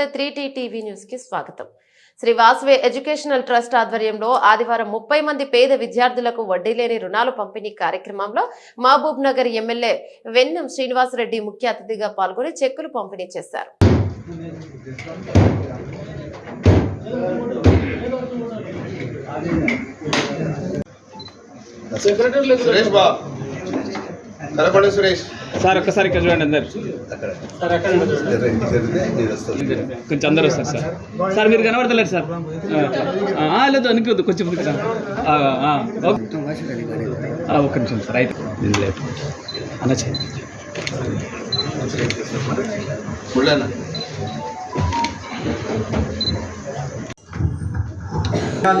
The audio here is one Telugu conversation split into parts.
నమస్తే త్రీ టీ టీవీ న్యూస్కి స్వాగతం. శ్రీ వాసవి ఎడ్యుకేషనల్ ట్రస్ట్ ఆధ్వర్యంలో ఆదివారం ముప్పై మంది పేద విద్యార్థులకు వడ్డీ లేని రుణాలు పంపిణీ కార్యక్రమంలో మహబూబ్ నగర్ ఎమ్మెల్యే వెన్నం శ్రీనివాసరెడ్డి ముఖ్య అతిథిగా పాల్గొని చెక్కులు పంపిణీ చేశారు. సురేష్ సురేష్. సార్ ఒక్కసారి ఇక్కడ చూడండి అందరు. కొంచెం అందరు వస్తారు సార్. సార్ మీరు కనబడతలేరు సార్. లేదు అనుకోవద్దు కొంచెం ఒక్క నిమిషం సార్ అయితే. అన్న చేయండి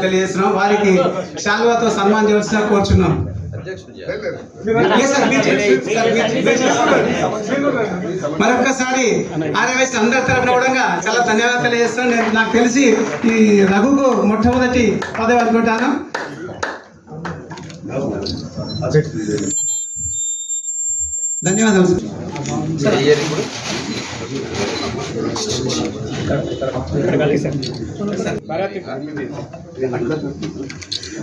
తెలియజేస్తున్నాం. వారికి శాల్వాతో సన్మానం చేయవలసిన కోరుచున్నాం. ఏ సార్ మీరు చేయండి. సార్ మీరు- మీరు చేయండి. మరొక్కసారి ఆర్యవైశ్య అందరి తరఫున కూడా చాలా ధన్యవాదాలు తెలియజేస్తున్నాను నేను నాకు తెలిసి ఈ రఘుకు మొట్టమొదటి పదవి అనుకుంటాను ధన్యవాదాలు సార్.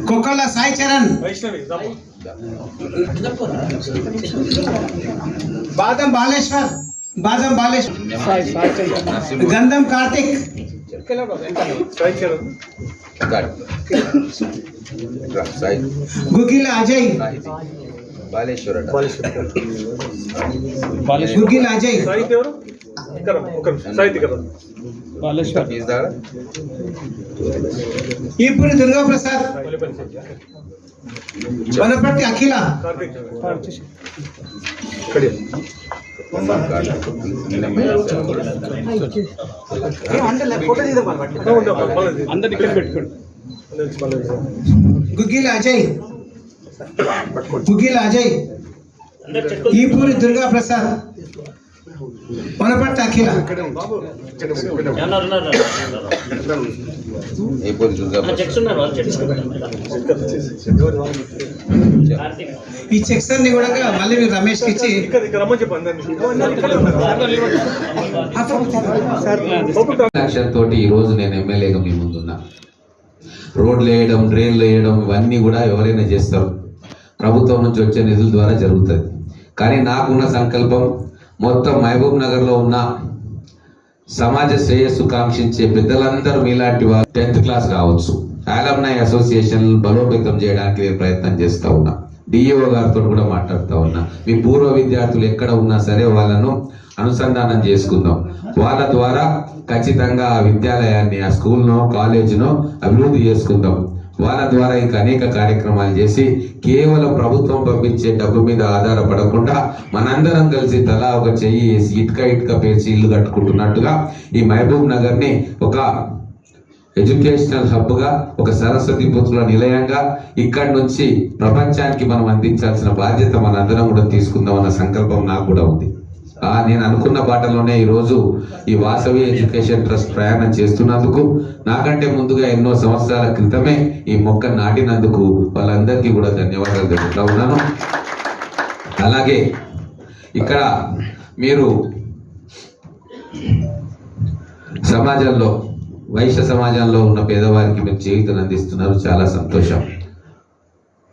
కొక్కల సాయి చరణ్. బాదం బాలేశ్వర్ బాదం బాలేశ్వర్. గంధం కార్తిక్. సాయి గుగిల అజయ్. బాలేశ్వర గుగిల అజయ్. బాలేశ్వర్ ఫీజు దాడా ఈపూరి దుర్గా ప్రసాద్ వనపర్తి అఖిల అందరిని ఇక్కడ పెట్టుకోండి గుగిల అజయ్ గుగిల అజయ్ ఈపూరి దుర్గా ప్రసాద్ అఖిల. ఈ చెక్స్ అన్ని కూడా మళ్ళీ మీరు రమేష్కి ఇచ్చి లక్ష్యం తోటి ఈ రోజు నేను ఎమ్మెల్యేగా మీ ముందున్నా. రోడ్లు వేయడం డ్రైన్లు వేయడం ఇవన్నీ కూడా ఎవరైనా చేస్తారు. ప్రభుత్వం నుంచి వచ్చే నిధుల ద్వారా జరుగుతుంది కానీ నాకున్న సంకల్పం మొత్తం మహబూబ్ నగర్లో ఉన్న సమాజ శ్రేయస్సు కాంక్షించే పెద్దలందరూ మీలాంటి వారు టెన్త్ క్లాస్ కావచ్చు. ఆలమ్నై అసోసియేషన్ బలోపేతం చేయడానికి నేను ప్రయత్నం చేస్తా ఉన్నా. డిఈఓ గారితో కూడా మాట్లాడుతూ ఉన్నా. మీ పూర్వ విద్యార్థులు ఎక్కడ ఉన్నా సరే వాళ్ళను అనుసంధానం చేసుకుందాం. వాళ్ళ ద్వారా ఖచ్చితంగా ఆ విద్యాలయాన్ని ఆ స్కూల్నో కాలేజీనో అభివృద్ధి చేసుకుందాం. వాళ్ళ ద్వారా ఇంకా అనేక కార్యక్రమాలు చేసి కేవలం ప్రభుత్వం పంపించే డబ్బు మీద ఆధారపడకుండా మనందరం కలిసి తలా ఒక చెయ్యి వేసి ఇటుక ఇటుక పేర్చి ఇల్లు కట్టుకుంటున్నట్టుగా ఈ మహబూబ్ నగర్ని ఒక ఎడ్యుకేషనల్ హబ్గా ఒక సరస్వతి పుత్రుల నిలయంగా ఇక్కడి నుంచి ప్రపంచానికి మనం అందించాల్సిన బాధ్యత మనందరం కూడా తీసుకుందామన్న సంకల్పం నాకు కూడా ఉంది. నేను అనుకున్న బాటలోనే ఈరోజు ఈ వాసవి ఎడ్యుకేషన్ ట్రస్ట్ ప్రయాణం చేస్తున్నందుకు నాకంటే ముందుగా ఎన్నో సంవత్సరాల క్రితమే ఈ మొక్క నాటినందుకు వాళ్ళందరికీ కూడా ధన్యవాదాలు తెలుపుతా ఉన్నాను. అలాగే ఇక్కడ మీరు సమాజంలో వైశ్య సమాజంలో ఉన్న పేదవారికి మీరు జీవితం అందిస్తున్నారు. చాలా సంతోషం.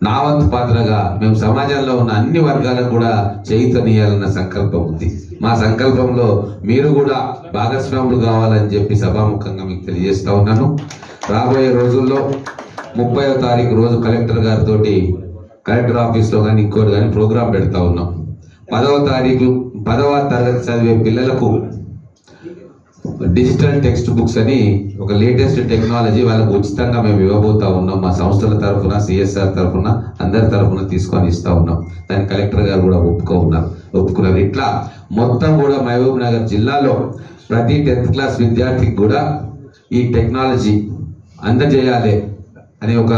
నా వంతు పాత్రగా మేము సమాజంలో ఉన్న అన్ని వర్గాలకు కూడా చేయుతనియాలన్న సంకల్పం ఉంది. మా సంకల్పంలో మీరు కూడా భాగస్వాములు కావాలని చెప్పి సభాముఖంగా మీకు తెలియజేస్తా ఉన్నాను. రాబోయే రోజుల్లో ముప్పైవ తారీఖు రోజు కలెక్టర్ గారితో కలెక్టర్ ఆఫీస్లో కానీ ఇంకోటి కానీ ప్రోగ్రాం పెడతా ఉన్నాం. పదవ తారీఖు పదవ తరగతి చదివే పిల్లలకు డిజిటల్ టెక్స్ట్ బుక్స్ అని ఒక లేటెస్ట్ టెక్నాలజీ వాళ్ళకు ఉచితంగా మేము ఇవ్వబోతా ఉన్నాం. మా సంస్థల తరఫున సిఎస్ఆర్ తరఫున అందరి తరఫున తీసుకొని ఇస్తా ఉన్నాం. దాని కలెక్టర్ గారు కూడా ఒప్పుకో ఉన్నారు ఒప్పుకున్నారు. ఇట్లా మొత్తం కూడా మహబూబ్ నగర్ జిల్లాలో ప్రతి టెన్త్ క్లాస్ విద్యార్థికి కూడా ఈ టెక్నాలజీ అందజేయాలి అనే ఒక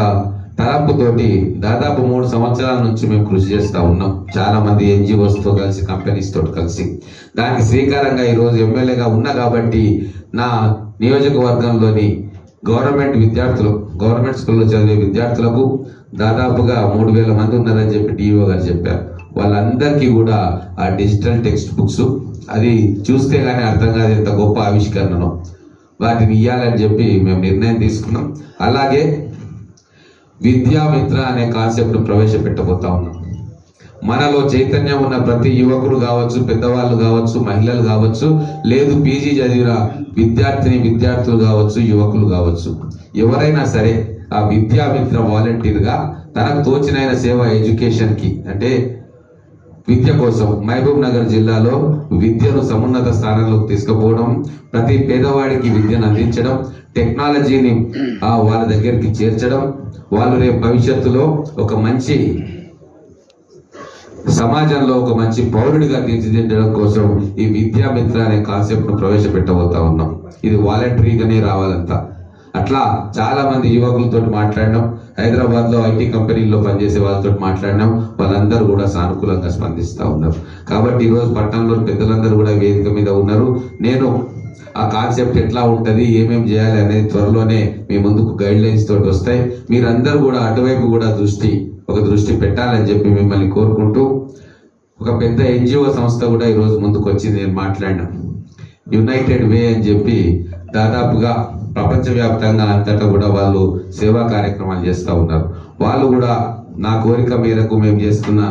తలంపుతోటి దాదాపు మూడు సంవత్సరాల నుంచి మేము కృషి చేస్తూ ఉన్నాం. చాలా మంది ఎన్జిఓస్తో కలిసి కంపెనీస్ తోటి కలిసి. దానికి శ్రీకారంగా ఈరోజు ఎమ్మెల్యేగా ఉన్నా కాబట్టి నా నియోజకవర్గంలోని గవర్నమెంట్ విద్యార్థులు గవర్నమెంట్ స్కూల్లో చదివే విద్యార్థులకు దాదాపుగా మూడు వేల మంది ఉన్నారని చెప్పి డిఓ గారు చెప్పారు. వాళ్ళందరికీ కూడా ఆ డిజిటల్ టెక్స్ట్ బుక్స్ అది చూస్తే కానీ అర్థం కాదు ఎంత గొప్ప ఆవిష్కరణను. వాటిని ఇవ్వాలని చెప్పి మేము నిర్ణయం తీసుకున్నాం. అలాగే విద్యామిత్ర అనే కాన్సెప్ట్ ప్రవేశపెట్టబోతా ఉన్నాం. మనలో చైతన్యం ఉన్న ప్రతి యువకుడు కావచ్చు పెద్దవాళ్ళు కావచ్చు మహిళలు కావచ్చు లేదు పీజీ చదివిన విద్యార్థిని విద్యార్థులు కావచ్చు యువకులు కావచ్చు. ఎవరైనా సరే ఆ విద్యామిత్ర వాలంటీర్గా తనకు తోచినైన సేవ ఎడ్యుకేషన్కి అంటే విద్య కోసం మహబూబ్ నగర్ జిల్లాలో విద్యను సమున్నత స్థానంలోకి తీసుకుపోవడం ప్రతి పేదవాడికి విద్యను అందించడం టెక్నాలజీని వాళ్ళ దగ్గరికి చేర్చడం వాళ్ళు రేపు భవిష్యత్తులో ఒక మంచి సమాజంలో ఒక మంచి పౌరుడిగా తీర్చిదిద్దడం కోసం ఈ విద్యామిత్ర అనే కాన్సెప్ట్ను ప్రవేశపెట్టబోతా ఉన్నాం. ఇది వాలంటరీగానే రావాలంతా అట్లా చాలా మంది యువకులతో మాట్లాడినాం. హైదరాబాద్లో ఐటీ కంపెనీల్లో పనిచేసే వాళ్ళతో మాట్లాడినాం. వాళ్ళందరూ కూడా సానుకూలంగా స్పందిస్తూ ఉన్నారు. కాబట్టి ఈరోజు పట్టణంలో పెద్దలందరూ కూడా వేదిక మీద ఉన్నారు. నేను ఆ కాన్సెప్ట్ ఎట్లా ఉంటుంది ఏమేం చేయాలి అనేది త్వరలోనే మీ ముందుకు గైడ్ లైన్స్ తోటి వస్తాయి. మీరందరూ కూడా అటువైపు కూడా దృష్టి ఒక దృష్టి పెట్టాలని చెప్పి మిమ్మల్ని కోరుకుంటూ ఒక పెద్ద ఎన్జిఓ సంస్థ కూడా ఈరోజు ముందుకు వచ్చి నేను మాట్లాడినా. యునైటెడ్ వే అని చెప్పి దాదాపుగా ప్రపంచవ్యాప్తంగా అంతటా కూడా వాళ్ళు సేవా కార్యక్రమాలు చేస్తూ ఉన్నారు. వాళ్ళు కూడా నా కోరిక మేరకు మేము చేస్తున్న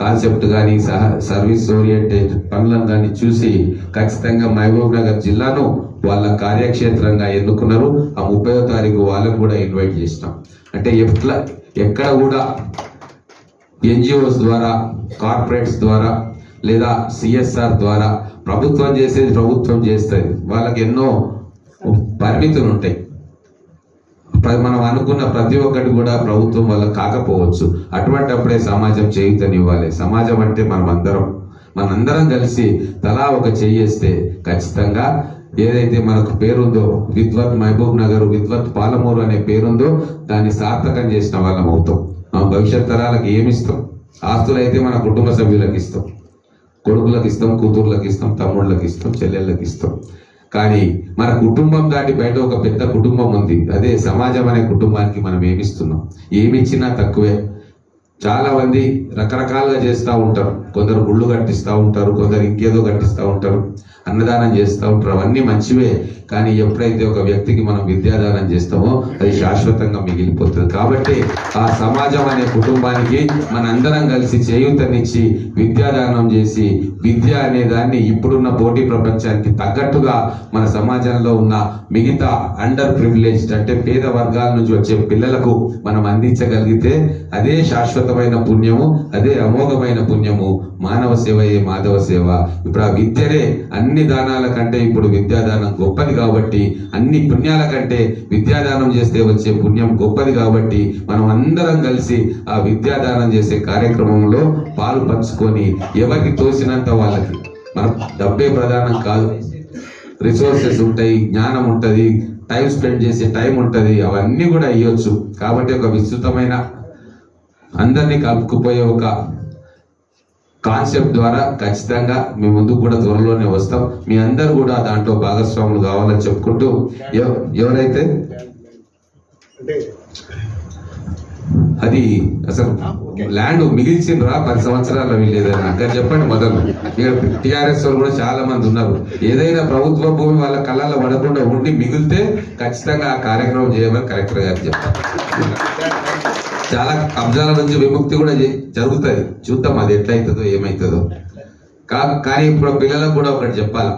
కాన్సెప్ట్ కానీ సహ సర్వీస్ ఓరియంటెడ్ పనులను కానీ చూసి ఖచ్చితంగా మహబూబ్ నగర్ జిల్లాను వాళ్ళ కార్యక్షేత్రంగా ఎన్నుకున్నారు. ఆ ముప్పై తారీఖు వాళ్ళకు కూడా ఇన్వైట్ చేసినాం. అంటే ఎట్లా ఎక్కడ కూడా ఎన్జిఓస్ ద్వారా కార్పొరేట్స్ ద్వారా లేదా సిఎస్ఆర్ ద్వారా ప్రభుత్వం చేసేది ప్రభుత్వం చేస్తుంది. వాళ్ళకి ఎన్నో పరిమితులు ఉంటాయి. మనం అనుకున్న ప్రతి ఒక్కటి కూడా ప్రభుత్వం వల్ల కాకపోవచ్చు. అటువంటప్పుడే సమాజం చేయుతనివ్వాలి. సమాజం అంటే మనం అందరం మనందరం కలిసి తలా ఒక చేయేస్తే ఖచ్చితంగా ఏదైతే మనకు పేరుందో విద్వత్ మహబూబ్ నగర్ విద్వత్ పాలమూరు అనే పేరుందో దాన్ని సార్థకం చేసిన వాళ్ళం అవుతాం. మన భవిష్యత్ తరాలకు ఏమి ఇస్తాం? ఆస్తులు అయితే మన కుటుంబ సభ్యులకు ఇస్తాం. కొడుకులకు ఇస్తాం కూతుర్లకు ఇస్తాం తమ్ముళ్ళకి ఇస్తాం చెల్లెళ్ళకి ఇస్తాం. కానీ మన కుటుంబం దాటి బయట ఒక పెద్ద కుటుంబం ఉంది. అదే సమాజం అనే కుటుంబానికి మనం ఏమిస్తున్నాం? ఏమిచ్చినా తక్కువే. చాలా మంది రకరకాలుగా చేస్తూ ఉంటారు. కొందరు గుళ్ళు కట్టిస్తూ ఉంటారు కొందరు ఇంకేదో కట్టిస్తూ ఉంటారు అన్నదానం చేస్తూ ఉంటారు. అవన్నీ మంచివే కానీ ఎప్పుడైతే ఒక వ్యక్తికి మనం విద్యాదానం చేస్తామో అది శాశ్వతంగా మిగిలిపోతుంది. కాబట్టి ఆ సమాజం అనే కుటుంబానికి మనందరం కలిసి చేయూతనిచ్చి విద్యాదానం చేసి విద్య అనే దాన్ని ఇప్పుడున్న పోటీ ప్రపంచానికి తగ్గట్టుగా మన సమాజంలో ఉన్న మిగతా అండర్ ప్రివిలేజ్డ్ అంటే పేద వర్గాల నుంచి వచ్చే పిల్లలకు మనం అందించగలిగితే అదే శాశ్వతమైన పుణ్యము అదే అమోఘమైన పుణ్యము మానవ సేవయే మాధవ సేవ. ఇప్పుడు ఆ విద్యనే అన్ని దానాల కంటే ఇప్పుడు విద్యాదానం గొప్పది కాబట్టి అన్ని పుణ్యాల కంటే విద్యాదానం చేస్తే వచ్చే పుణ్యం గొప్పది కాబట్టి మనం అందరం కలిసి ఆ విద్యాదానం చేసే కార్యక్రమంలో పాలు పంచుకొని ఎవరికి తోసినంత వాళ్ళకి. మన డబ్బే ప్రధానం కాదు. రిసోర్సెస్ ఉంటాయి జ్ఞానం ఉంటుంది టైం స్పెండ్ చేసే టైం ఉంటుంది అవన్నీ కూడా ఇవ్వచ్చు కాబట్టి ఒక విస్తృతమైన అందరినీ కలుపుకుపోయే ఒక కాన్సెప్ట్ ద్వారా ఖచ్చితంగా మీ ముందుకు కూడా త్వరలోనే వస్తాం. మీ అందరు కూడా దాంట్లో భాగస్వాములు కావాలని చెప్పుకుంటూ ఎవ- ఎవరైతే? అది అసలు ల్యాండ్ మిగిల్చిండ్రా? పది సంవత్సరాల వీళ్ళేదైనా అక్కడ చెప్పండి మొదలు. ఇక్కడ టిఆర్ఎస్ వాళ్ళు కూడా చాలా మంది ఉన్నారు. ఏదైనా ప్రభుత్వ భూమి వాళ్ళ కళ్ళలో పడకుండా ఉండి మిగిలితే ఖచ్చితంగా ఆ కార్యక్రమం చేయమని కలెక్టర్ గారు చెప్పారు చాలా కబ్జాల నుంచి విముక్తి కూడా జరుగుతుంది. చూద్దాం అది ఎట్లయితుందో ఏమవుతుందో కా కానీ ఇప్పుడు పిల్లలకు కూడా ఒకటి చెప్పాలి.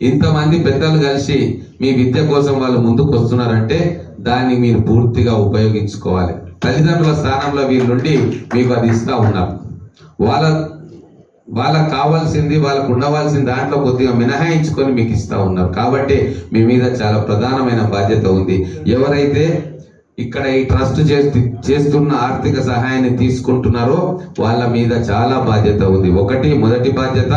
ఇంతమంది పెద్దలు కలిసి మీ విద్య కోసం వాళ్ళు ముందుకు వస్తున్నారంటే దాన్ని మీరు పూర్తిగా ఉపయోగించుకోవాలి. తల్లిదండ్రుల స్థానంలో వీళ్ళుండి మీకు అది ఇస్తూ ఉన్నారు. వాళ్ళ వాళ్ళకు కావాల్సింది వాళ్ళకు ఉండవలసిన దాంట్లో కొద్దిగా మినహాయించుకొని మీకు ఇస్తా ఉన్నారు. కాబట్టి మీ మీద చాలా ప్రధానమైన బాధ్యత ఉంది. ఎవరైతే ఇక్కడ ఈ ట్రస్ట్ చేస్తు చేస్తున్న ఆర్థిక సహాయాన్ని తీసుకుంటున్నారో వాళ్ళ మీద చాలా బాధ్యత ఉంది. ఒకటి మొదటి బాధ్యత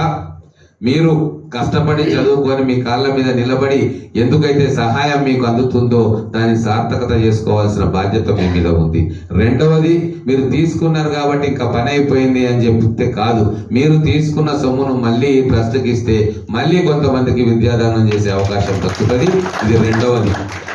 మీరు కష్టపడి చదువుకొని మీ కాళ్ళ మీద నిలబడి ఎందుకైతే సహాయం మీకు అందుతుందో దాన్ని సార్థకత చేసుకోవాల్సిన బాధ్యత మీ మీద ఉంది. రెండవది మీరు తీసుకున్నారు కాబట్టి ఇంకా పని అయిపోయింది అని చెప్తే కాదు. మీరు తీసుకున్న సొమ్మును మళ్ళీ ట్రస్ట్కి ఇస్తే మళ్ళీ కొంతమందికి విద్యాదానం చేసే అవకాశం దక్కుతుంది. ఇది రెండవది.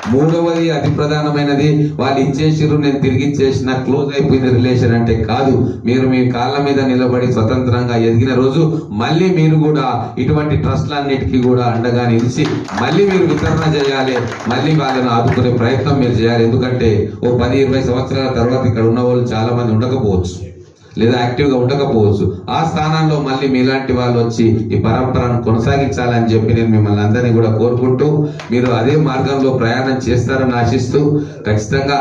మూడవది అతి ప్రధానమైనది వాళ్ళు ఇచ్చేసిరు నేను తిరిగి ఇచ్చేసిన క్లోజ్ అయిపోయిన రిలేషన్ అంటే కాదు మీరు మీ కాళ్ళ మీద నిలబడి స్వతంత్రంగా ఎదిగిన రోజు మళ్ళీ మీరు కూడా ఇటువంటి ట్రస్ట్లన్నిటికీ కూడా అండగా నిలిచి మళ్ళీ మీరు వితరణ చేయాలి మళ్ళీ వాళ్ళని ఆదుకునే ప్రయత్నం మీరు చేయాలి. ఎందుకంటే ఓ పది ఇరవై సంవత్సరాల తర్వాత ఇక్కడ ఉన్న వాళ్ళు చాలా మంది ఉండకపోవచ్చు. లేదా యాక్టివ్గా ఉండకపోవచ్చు. ఆ స్థానంలో మళ్ళీ మీలాంటి వాళ్ళు వచ్చి ఈ పరంపరను కొనసాగించాలని చెప్పి నేను మిమ్మల్ని అందరినీ కూడా కోరుకుంటూ మీరు అదే మార్గంలో ప్రయాణం చేస్తారని ఆశిస్తూ ఖచ్చితంగా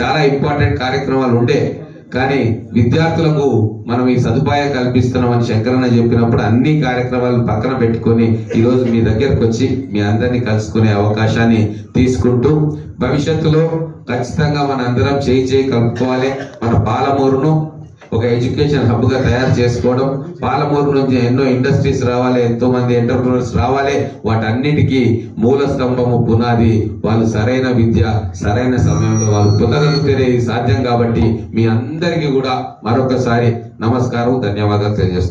చాలా ఇంపార్టెంట్ కార్యక్రమాలు ఉండే కానీ విద్యార్థులకు మనం ఈ సదుపాయం కల్పిస్తున్నామని శంకరన్న చెప్పినప్పుడు అన్ని కార్యక్రమాలను పక్కన పెట్టుకొని ఈరోజు మీ దగ్గరకు వచ్చి మీ అందరినీ కలుసుకునే అవకాశాన్ని తీసుకుంటూ భవిష్యత్తులో ఖచ్చితంగా మన అందరం చేయి చేయి కలుపుకోవాలి. మన పాలమూరును ఒక ఎడ్యుకేషన్ హబ్గా తయారు చేసుకోవడం పాలమూరు నుంచి ఎన్నో ఇండస్ట్రీస్ రావాలి ఎంతో మంది ఎంటర్ప్రినర్స్ రావాలి వాటన్నిటికీ మూల స్తంభము పునాది వాళ్ళు సరైన విద్య సరైన సమయంలో వాళ్ళు పొందగలిగితేనే సాధ్యం కాబట్టి మీ అందరికీ కూడా మరొకసారి నమస్కారం ధన్యవాదాలు తెలియజేస్తాను